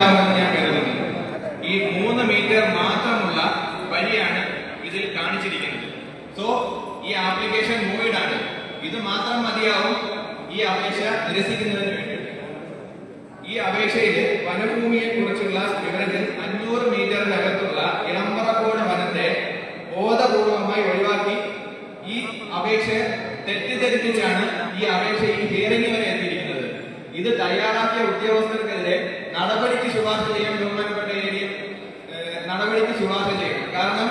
ഞാൻ കരുതുന്നു. ഈ മൂന്ന് മീറ്റർ മാത്രമുള്ള വരിയാണ് ഇതിൽ കാണിച്ചിരിക്കുന്നത്. സോ ഈ ആപ്ലിക്കേഷൻ മൂവിഡ് ആണ്. ഇത് മാത്രം മതിയാവും ഈ അപേക്ഷ നിരസിക്കുന്നതിന് ഈ അപേക്ഷയിൽ വനഭൂമിയെ കുറിച്ചുള്ള വിവരത്തിൽ അഞ്ഞൂറ് മീറ്ററിനകത്തുള്ള ഇളമ്പറക്കോട് വനത്തെ ബോധപൂർവമായി ഒഴിവാക്കി ഈ അപേക്ഷ തെറ്റിദ്ധരിപ്പിച്ചാണ് ഈ അപേക്ഷ ഈ ഹിയറിംഗ് വരെ എത്തിയിരിക്കുന്നത്. ഇത് തയ്യാറാക്കിയ ഉദ്യോഗസ്ഥർക്കെതിരെ നടപടിക്ക് ശുപാർശ ചെയ്യാൻ ബഹുമാനപ്പെട്ട ഏരിയ നടപടിക്ക് ശുപാർശ ചെയ്യണം. കാരണം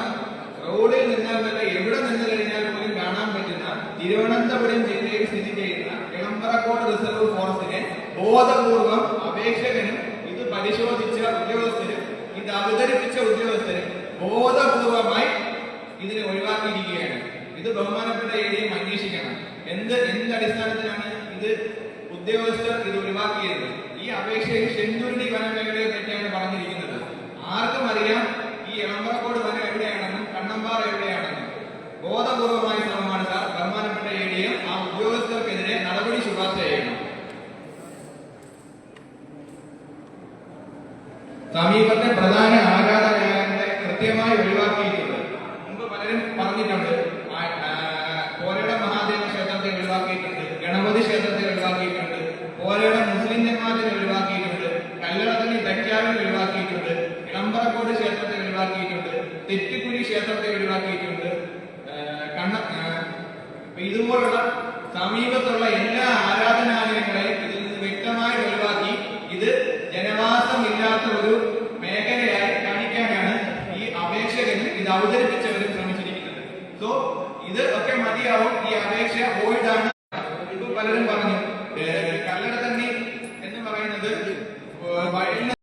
റോഡിൽ നിന്നല്ല എവിടെ നിന്ന് കഴിഞ്ഞാൽ പോലും കാണാൻ പറ്റുന്ന തിരുവനന്തപുരം ജില്ലയിൽ സ്ഥിതി ചെയ്യുന്ന ഇളമ്പറക്കോട് റിസർവ് ഫോറസ്റ്റിനെ ബോധപൂർവം അപേക്ഷകനും ഇത് പരിശോധിച്ച ഉദ്യോഗസ്ഥരും ഇത് അവതരിപ്പിച്ച ഉദ്യോഗസ്ഥരും ബോധപൂർവമായി ഇതിനെ ഒഴിവാക്കിയിരിക്കുകയാണ്. ഇത് ബഹുമാനപ്പെട്ട ഏരിയയും അന്വേഷിക്കണം. എന്ത് എന്ത് അടിസ്ഥാനത്തിലാണ് ഇത് ഉദ്യോഗസ്ഥർ ഇത് ഒഴിവാക്കിയത്? ഈ അപേക്ഷയിൽ ചെന്തൂരിടി വനമേഖലയെ പറ്റിയാണ് പറഞ്ഞിരിക്കുന്നത്. ആർക്കും അറിയാം ഈ എളമ്പറക്കോട് വനം എവിടെയാണെന്നും കണ്ണമ്പാറ എവിടെയാണെന്നും. ബോധപൂർവമായ ശ്രമമാണ് സാർ. ബഹുമാനപ്പെട്ട എ ഡി എം ആ ഉദ്യോഗസ്ഥർക്കെതിരെ നടപടി ശുപാർശ ചെയ്യണം. സമീപത്തെ പ്രധാന ആരാധനാലയങ്ങളെ കൃത്യമായി ഒഴിവാക്കിയിട്ടുണ്ട്. മുമ്പ് പലരും പറഞ്ഞിട്ടുണ്ട്. കാസർഗോഡ് ക്ഷേത്രത്തെ ഒഴിവാക്കിയിട്ടുണ്ട്. തെറ്റുകുരി ക്ഷേത്രത്തെ ഒഴിവാക്കിയിട്ടുണ്ട്. കണ്ണ ഇതുപോലുള്ള സമീപത്തുള്ള എല്ലാ ആരാധനാലയങ്ങളെയും ഇതിൽ നിന്ന് വ്യക്തമായി ഒഴിവാക്കി. ഇത് ജനവാസമില്ലാത്ത ഒരു മേഖലയായി കാണിക്കാനാണ് ഈ അപേക്ഷകന് ഇത് അവതരിപ്പിച്ചവരും ശ്രമിച്ചിരിക്കുന്നത്. സോ ഇത് ഒക്കെ മതിയാവും. ഈ അപേക്ഷ ഓയിഡാണ് ഇപ്പൊ പലരും പറഞ്ഞു കല്ലട തന്നെ എന്ന് പറയുന്നത് വയലിന്